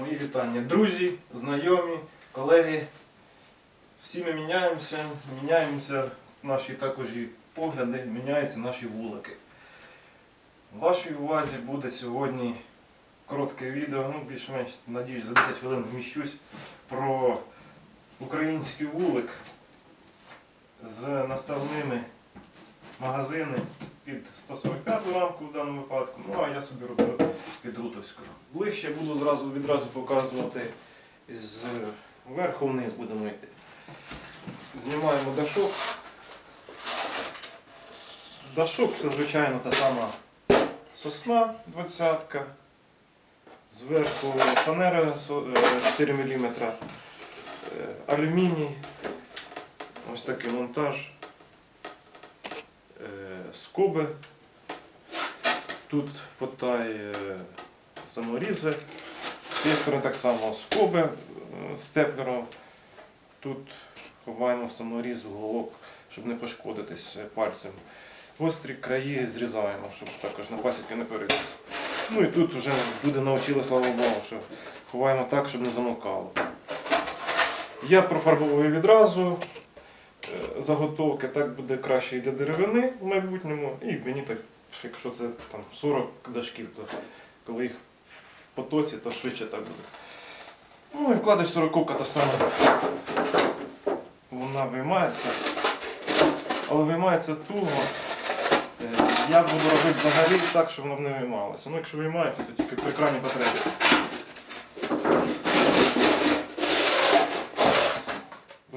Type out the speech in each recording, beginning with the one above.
Мої вітання. Друзі, знайомі, колеги. Всі ми міняємося, міняємося наші також і погляди, міняються наші вулики. Вашій увазі буде сьогодні коротке відео, ну більш-менш, надіюсь, за 10 хвилин вміщусь про український вулик з наставними магазини під 145 рамку в даному випадку, ну а я собі робив під Рутовську. Ближче буду зразу відразу показувати з верху вниз будемо йти. Знімаємо дашок. Дашок це звичайно та сама сосна 20 Зверху фанера е, 4 мм, алюміній, ось такий монтаж, скоби. Тут потай е, саморізи. З так само скоби е, степлером. Тут ховаємо в саморіз щоб не пошкодитись е, пальцем. Гострі краї зрізаємо, щоб також на пасіки не перейти. Ну і тут вже люди навчили, слава Богу, що ховаємо так, щоб не замокало. Я профарбовую відразу заготовки, так буде краще і для деревини в майбутньому. І мені так, якщо це там 40 дашків, то коли їх в потоці, то швидше так буде. Ну і вкладиш 40 та саме. Вона виймається. Але виймається туго. Е, Я буду робити взагалі так, щоб воно не виймалося. Ну якщо виймається, то тільки при крайній потребі.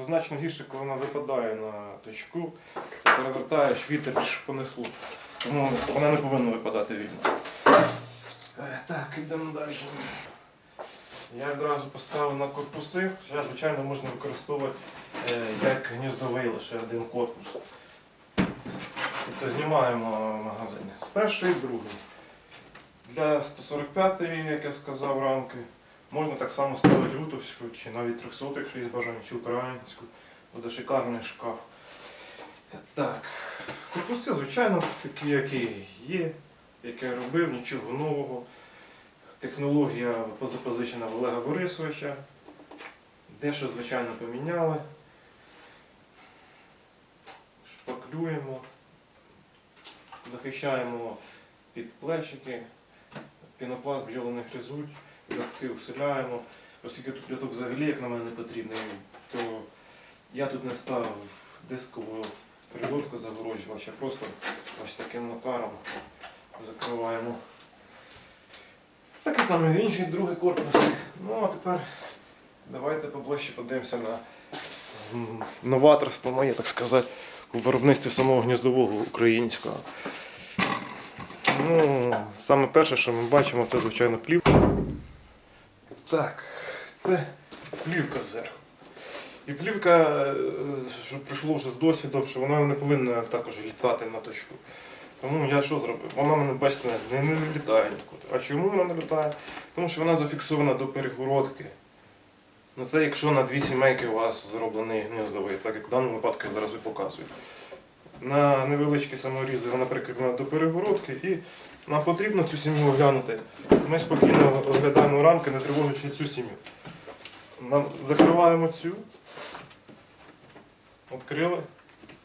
Значно гірше, коли вона випадає на точку, перевертаєш, вітер понесло. Тому вона не повинна випадати вільно. Е, Так, йдемо далі. Я одразу поставив на корпуси, хоча, звичайно, можна використовувати е, як гніздовий лише один корпус. Тобто знімаємо магазини. Перший, і другий. Для 145-ї, як я сказав, рамки, можна так само ставити рутовську, чи навіть 300, якщо є бажання, чи українську. Буде шикарний шкаф. Так, корпуси, звичайно, такі, які є, які я робив, нічого нового. Технологія запозичена в Олега Борисовича. Дещо, звичайно, поміняли. Шпаклюємо, захищаємо під плечики, пінопласт бджоли не гризуть, рядки усиляємо. Оскільки тут рядок взагалі, як на мене, не потрібний, то я тут не ставив дискову прилотку загороджувач, а просто ось таким макаром закриваємо. Такий самий інший другий корпус. Ну а тепер давайте поближче подивимося на новаторство моє, так сказати, у виробництві самого гніздового українського. Ну, саме перше, що ми бачимо, це звичайно плівка. Так, це плівка зверху. І плівка, е, що прийшло вже з досвідом, що вона не повинна також літати на точку. Тому я що зробив? Вона мене, бачите, не, не літає нікуди. А чому вона не літає? Тому що вона зафіксована до перегородки. Ну це якщо на дві сімейки у вас зроблений гніздовий, так як в даному випадку я зараз і показую. На невеличкі саморізи вона прикріплена до перегородки і нам потрібно цю сім'ю оглянути. Ми спокійно оглядаємо рамки, не тривожачи цю сім'ю. Нам закриваємо цю, відкрили,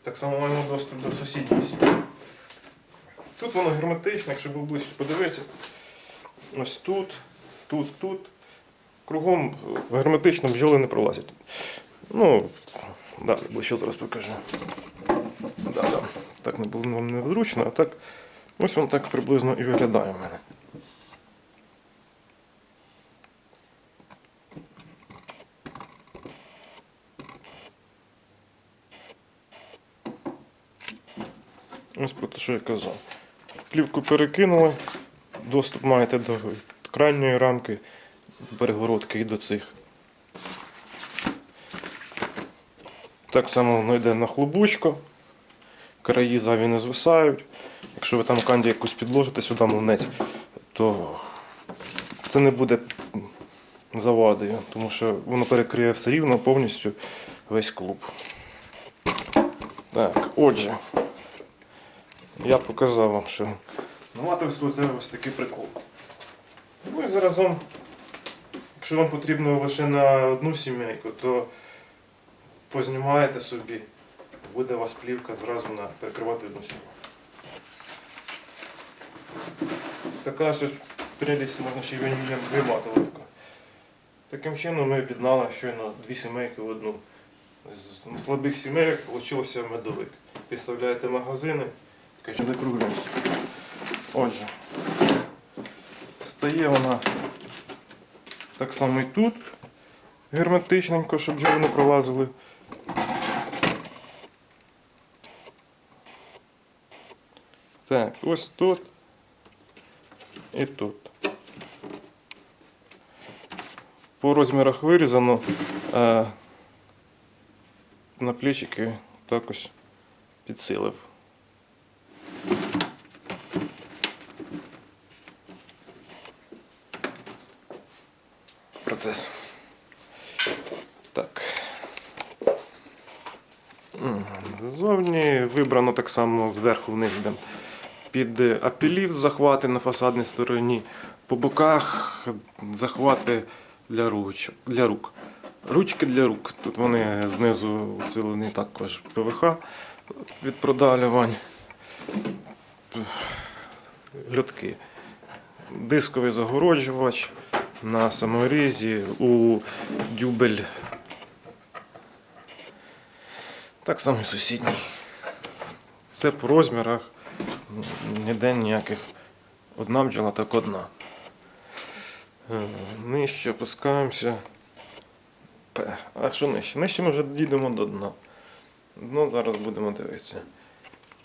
так само маємо доступ до сусідньої сім'ї. Тут воно герметичне, якщо був ближче подивитися. Ось тут, тут, тут. Кругом герметично бджоли не пролазять. Ну, далі ближче зараз покажу. Да, да. Так не було вам незручно, а так ось воно так приблизно і виглядає в мене. Ось про те, що я казав. Плівку перекинули, доступ маєте до крайньої рамки, перегородки і до цих. Так само воно йде на хлобучку, краї заві не звисають. Якщо ви там канді якусь підложите сюди млинець, то це не буде завадою, тому що воно перекриє все рівно повністю весь клуб. Так, отже. Я показав вам, що новаторство це ось такий прикол. Ну і заразом, Якщо вам потрібно лише на одну сімейку, то познімаєте собі, буде у вас плівка зразу на перекривати одну сімейку. Така ось прелість можна ще й ванільєм вимати легко. Таким чином ми об'єднали щойно дві сімейки в одну. З слабих сімейок вийшов медовик. Підставляєте магазини, каже, закруглюємося. Отже, стає вона так само і тут, герметичненько, щоб бджоли не пролазили. Так, ось тут і тут. По розмірах вирізано. А на плечики так ось підсилив. Процес. Так. Ззовні вибрано так само зверху вниз. Під е, апелів захвати на фасадній стороні, по боках захвати для, ручок, для рук. Ручки для рук. Тут вони знизу усилені також ПВХ від продавлювань. Льотки. Дисковий загороджувач на саморізі у дюбель. Так само і сусідній. Все по розмірах. Ніде ніяких. Одна бджола, так одна. Е, Нижче опускаємося. А що нижче? Нижче ми вже дійдемо до дна. Дно зараз будемо дивитися.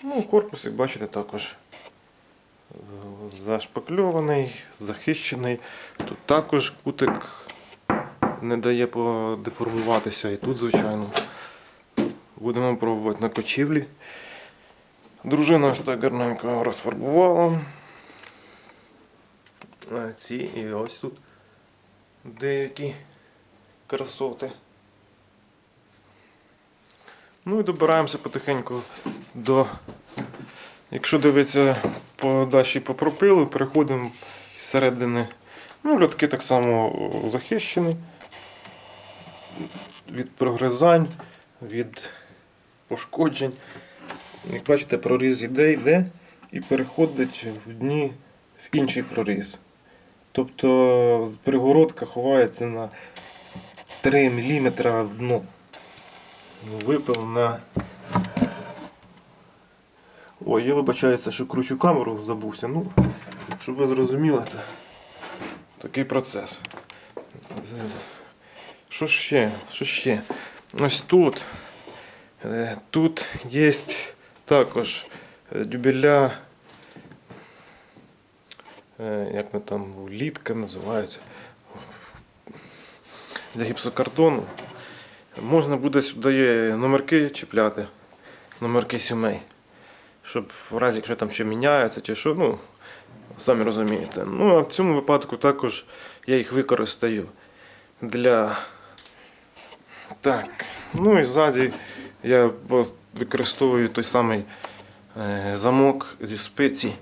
Ну, корпус, як бачите, також е, зашпакльований, захищений. Тут також кутик не дає подеформуватися. І тут, звичайно, будемо пробувати на кочівлі. Дружина ось так гарненько розфарбувала. А ці і ось тут деякі красоти. Ну і добираємося потихеньку до. Якщо дивитися по даші по пропилу, переходимо з середини. Ну, льотки так само захищені від прогризань, від пошкоджень. Як бачите, проріз іде, йде і переходить в дні в інший проріз. Тобто перегородка ховається на 3 мм в дно. Випив на. Ой, я вибачаюся, що кручу камеру, забувся. Ну, щоб ви зрозуміли, то такий процес. Що ще? Що ще? Ось тут. е, Тут є також е, дюбеля. е, Як ми там літка називається. Для гіпсокартону. Можна буде сюди номерки чіпляти, номерки сімей. Щоб в разі, якщо там ще міняється чи що, ну, самі розумієте. Ну, а в цьому випадку також я їх використаю для. Так. Ну і ззаді я використовую той самий е, замок зі спиці,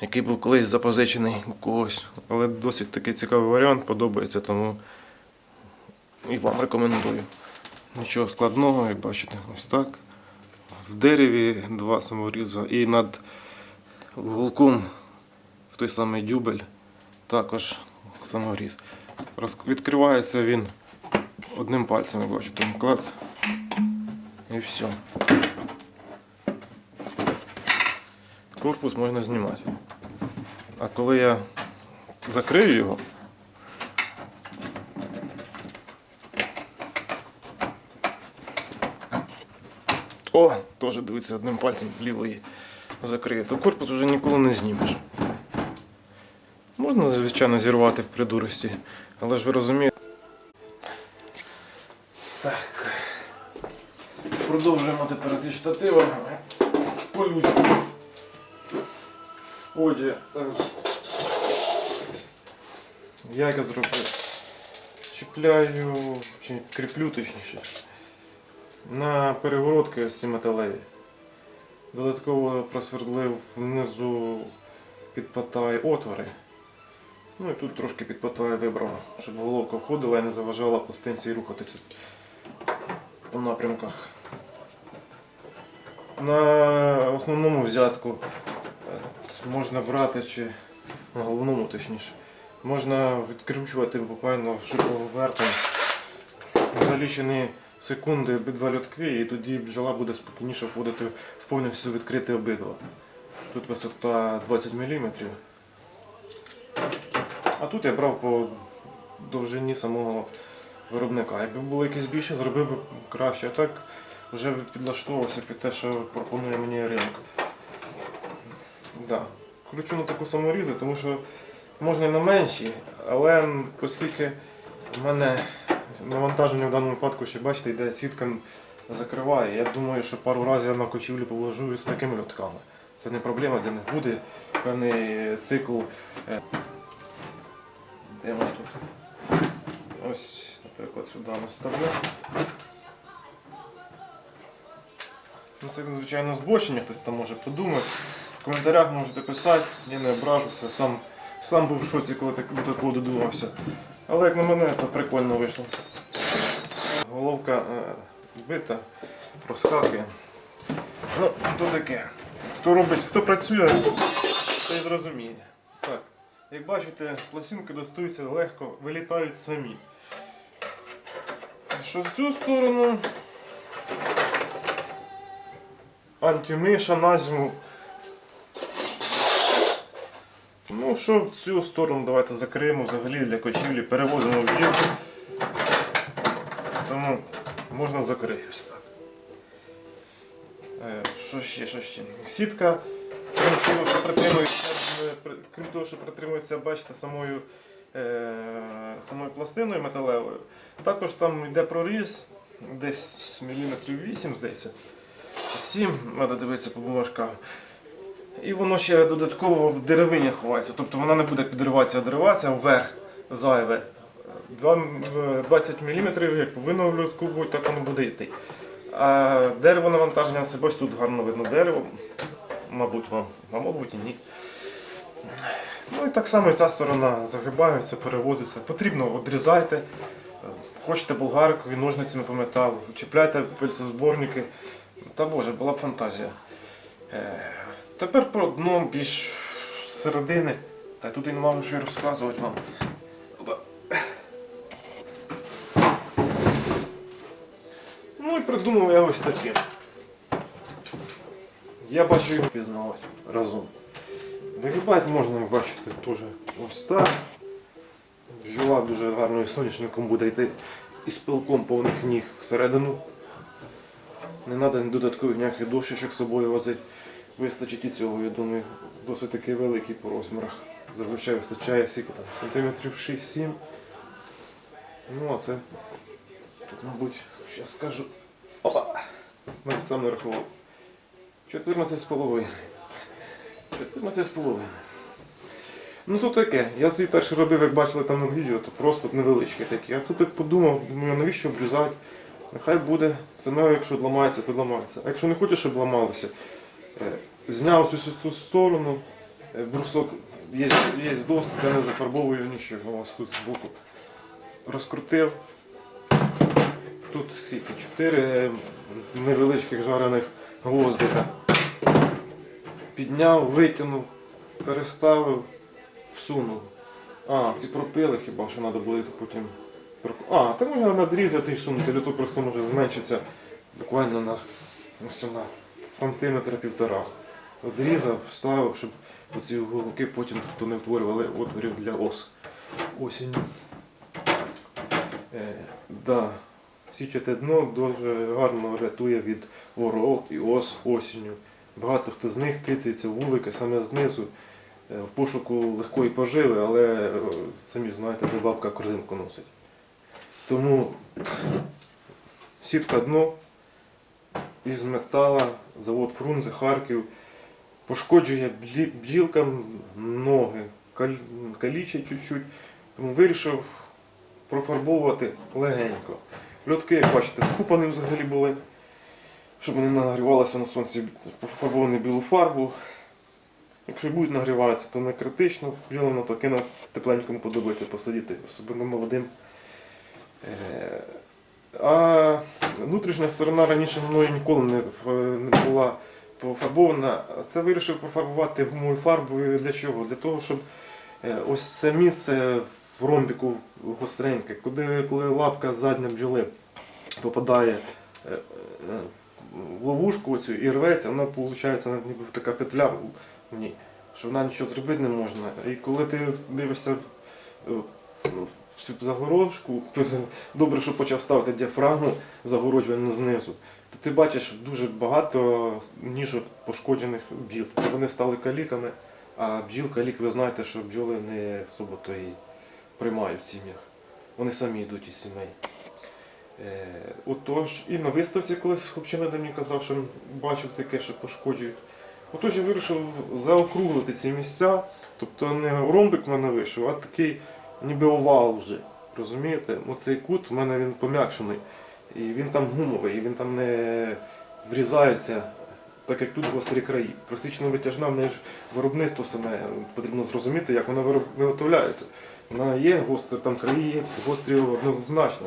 який був колись запозичений у когось. Але досить такий цікавий варіант, подобається, тому і вам рекомендую. Нічого складного, як бачите, ось так. В дереві два саморіза і над вуголком в той самий дюбель також саморіз. Відкривається він одним пальцем, як бачите, клац. Все. Корпус можна знімати. А коли я закрию його, О, теж дивиться одним пальцем лівої закриє, то корпус вже ніколи не знімеш. Можна, звичайно, зірвати при дурості, але ж ви розумієте. Продовжуємо тепер зі штативами по-людськи. Отже, е, як я зроблю? Чіпляю, чи кріплю точніше на перегородки ось ці металеві. Додатково просвердлив внизу під патай отвори. Ну і тут трошки під потою вибрав, щоб головка входила і не заважала пластинці рухатися по напрямках. На основному взятку е, можна брати, чи на головному точніше, можна відкручувати буквально шуруповертом за лічені секунди обидва льотки, і тоді бджола буде спокійніше входити в повністю відкрите обидва. Тут висота 20 мм. А тут я брав по довжині самого виробника. Якби було якесь більше, зробив би краще. А так вже підлаштовувався під те, що пропонує мені ринок. Да. Кручу на таку саморізу, тому що можна і на менші, але оскільки в мене навантаження в даному випадку, ще бачите, йде сітка закриває. Я думаю, що пару разів я на кочівлю повложу з такими льотками. Це не проблема для них буде. Певний цикл. е, Де ми тут? Ось, наприклад, сюди наставлю. Ну, це, звичайно, збочення, хтось там може подумати. В коментарях можете писати, я не ображуся, сам, сам був в шоці, коли так, до такого додумався. Але як на мене, то прикольно вийшло. Головка е, бита, проскакує. Ну, то таке. Хто робить, хто працює, той зрозуміє. Так, як бачите, пластинки достаються легко, вилітають самі. Що в цю сторону антимиша на зиму. Ну, що в цю сторону давайте закриємо взагалі для кочівлі, перевозимо в дім. Тому можна закрити ось так. Е, Що ще, що ще? Сітка, крім того, що притримується, крім того, що притримується, бачите, самою, е, самою пластиною металевою. Також там йде проріз, десь міліметрів 8, здається. 7, треба дивитися по бумажкам. І воно ще додатково в деревині ховається. Тобто вона не буде підриватися, а одриватися вверх зайве. Е, 20 мм, як повинно в льотку бути, так воно буде йти. А дерево навантаження на себе ось тут гарно видно дерево. Мабуть, вам, а мабуть і ні. Ну і так само і ця сторона загибається, перевозиться. Потрібно відрізайте. Хочете болгаркою, ножницями по металу, чіпляйте пильцезборники. Та Боже, була б фантазія. Е, Тепер про дно більш середини. Та тут і не мав що й розказувати вам. Ну і придумав я ось таке. Я бачу його пізнавати разом. Вигибати можна, як бачите, теж ось так. Бджола дуже гарною соняшником буде йти із пилком повних ніг всередину. Не треба додаткових ніяких дощечок з собою возити. Вистачить і цього, я думаю, досить таки великий по розмірах. Зазвичай вистачає скільки там, сантиметрів 6-7. Ну а це тут, мабуть, зараз скажу. Опа! Навіть сам не рахував. 14 з половиною. 14 з половиною. Ну то таке. Я свій перший робив, як бачили там на відео, то просто невеличке таке. Я це так подумав, думаю, навіщо обрізати? Нехай буде. Саме, якщо ламається, то ламається. А якщо не хочеш, щоб ламалося, е, зняв цю, цю сторону, е, брусок є, є доступ, я не зафарбовую нічого. Ось тут збоку. Розкрутив. Тут скільки? Чотири е, невеличких жарених гвоздика. Підняв, витягнув, переставив, всунув. А, ці пропили хіба що треба буде потім. А, та можна надрізати і всунути, то просто може зменшитися буквально на, ось на сантиметра півтора. Одрізав, вставив, щоб оці уголки потім тут не втворювали отворів для ос. Осінь. Е, да. Січате дно дуже гарно рятує від ворог і ос осінню. Багато хто з них тицяється вулики саме знизу е, в пошуку легкої поживи, але е, самі знаєте, де бабка корзинку носить. Тому сітка дно із метала, завод Фрунзе, Харків, пошкоджує бджілкам ноги, кал- калічить чуть-чуть. Тому вирішив профарбовувати легенько. Льотки, як бачите, скупані взагалі були, щоб вони нагрівалися на сонці, пофарбовані білу фарбу. Якщо будуть нагріватися, то не критично. Бджолам навпаки на тепленькому подобається посидіти, особливо молодим. Е, А внутрішня сторона раніше мною ніколи не, була пофарбована. Це вирішив пофарбувати гумовою фарбою для чого? Для того, щоб е, ось це місце в ромбіку гостреньке, куди коли лапка задня бджоли попадає е, в ловушку цю і рветься, вона виходить ніби така петля в ній, що вона нічого зробити не можна. І коли ти дивишся цю загорожку, добре, що почав ставити діафрагму загороджувану знизу, то ти бачиш дуже багато ніжок пошкоджених бджіл. Вони стали каліками, а бджіл калік, ви знаєте, що бджоли не особо приймають в сім'ях. Вони самі йдуть із сімей. Е, отож, і на виставці колись хлопчина мені казав, що бачив таке, що пошкоджують. Отож я вирішив заокруглити ці місця, тобто не ромбик в мене вийшов, а такий ніби овал вже. Розумієте? Оцей кут в мене він пом'якшений. І він там гумовий, і він там не врізається, так як тут гострі краї. Просічно витяжна, в неї ж виробництво саме потрібно зрозуміти, як вона виготовляється. Вона є гостра, там краї є гострі однозначно.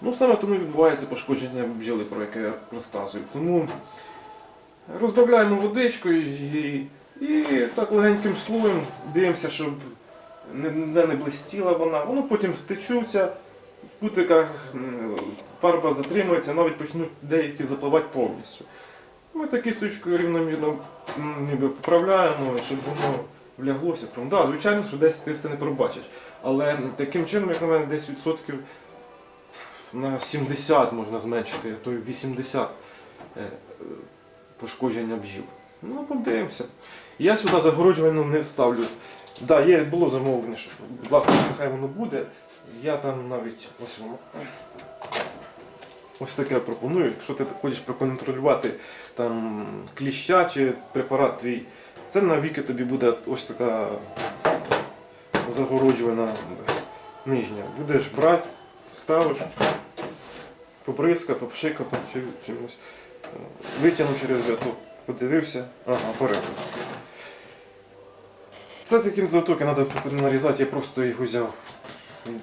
Ну саме тому відбувається пошкодження бджоли, про яке я розказую. Тому розбавляємо водичкою і, і так легеньким слоєм дивимося, щоб не, не, не блистіла вона. Воно потім стечуться, в кутиках фарба затримується, навіть почнуть деякі запливати повністю. Ми такі стрічкою рівномірно ніби поправляємо, щоб воно вляглося. Да, звичайно, що десь ти все не пробачиш. Але таким чином, як на мене, десь відсотків на 70 можна зменшити, а то й 80 е, пошкодження бджіл. Ну, подивимося. Я сюди загороджувальну не ставлю. Да, є, було замовлення, що, будь ласка, нехай воно буде. Я там навіть ось воно. Ось таке пропоную. Якщо ти хочеш проконтролювати там кліща чи препарат твій, це навіки тобі буде ось така загороджувана нижня. Будеш брати, ставиш, поприскав, попшикав чи чимось. Витягнув через ряток, подивився, ага, порядок. Це таким завтоки треба нарізати, я просто їх взяв.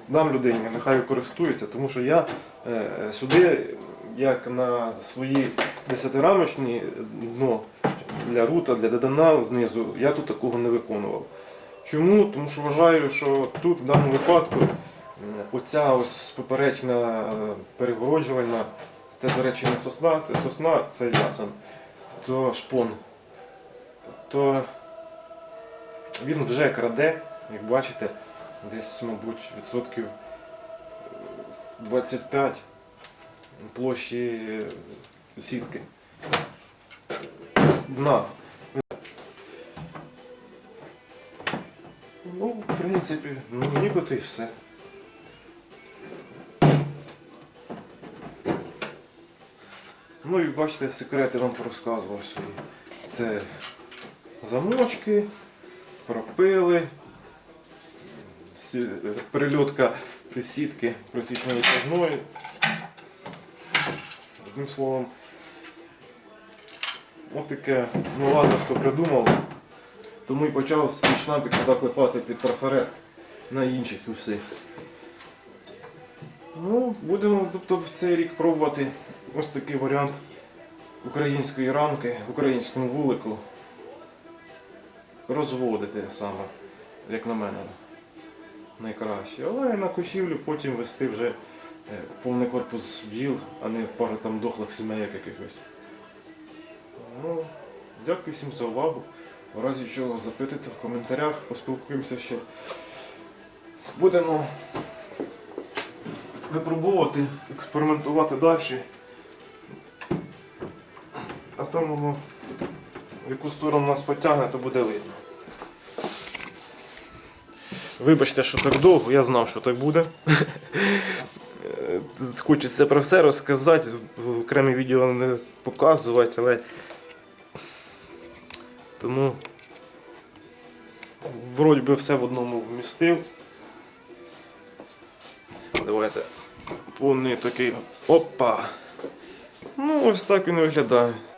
Дам людині, нехай користується, тому що я е, сюди, як на свої десятирамочні дно для рута, для дедана знизу, я тут такого не виконував. Чому? Тому що вважаю, що тут в даному випадку оця ось поперечна е, перегороджувальна, це, до речі, не сосна, це сосна, це ясен, то шпон. То він вже краде, як бачите, десь, мабуть, відсотків е, 25 площі е, сітки. Дна. Ну, в принципі, ну, нібито і все. Ну і бачите, секрети вам порозказував свої. Це замочки, пропили, е, прильотка із сітки просічної тяжної. Одним словом, от таке новаторство придумав. Тому і почав свій шнапик сюди клепати під трафарет на інших і. Ну, будемо тобто, в цей рік пробувати ось такий варіант української рамки, українському вулику. Розводити саме, як на мене, найкраще. Але на кочівлю потім вести вже е, повний корпус бджіл, а не пару там дохлих сімейок якихось. Ну, дякую всім за увагу. В разі чого запитуйте в коментарях, поспілкуємося ще. Будемо випробовувати, експериментувати далі. А там воно в яку сторону нас потягне, то буде видно. Вибачте, що так довго, я знав, що так буде. Хочеться про все розказати, окремі відео не показувати, але тому вроді би все в одному вмістив. Давайте повний такий. Опа! Ну, ось так він виглядає.